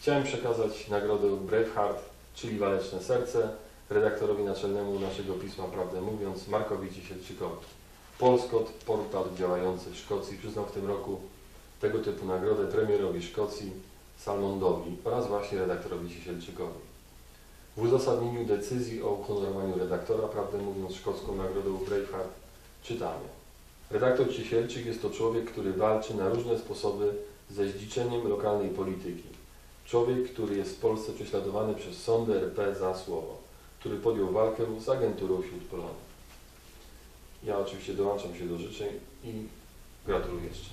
Chciałem przekazać nagrodę Braveheart, czyli Waleczne Serce, redaktorowi naczelnemu naszego pisma Prawdę Mówiąc, Markowi Ciesielczykowi. Polskot, portal działający w Szkocji, przyznał w tym roku tego typu nagrodę premierowi Szkocji, Salmondowi oraz właśnie redaktorowi Ciesielczykowi. W uzasadnieniu decyzji o uhonorowaniu redaktora, prawdę mówiąc, szkocką nagrodą Braveheart czytamy. Redaktor Ciesielczyk jest to człowiek, który walczy na różne sposoby ze zdziczeniem lokalnej polityki. Człowiek, który jest w Polsce prześladowany przez sądy RP za słowo, który podjął walkę z agenturą wśród Polaków. Ja oczywiście dołączam się do życzeń i gratuluję jeszcze.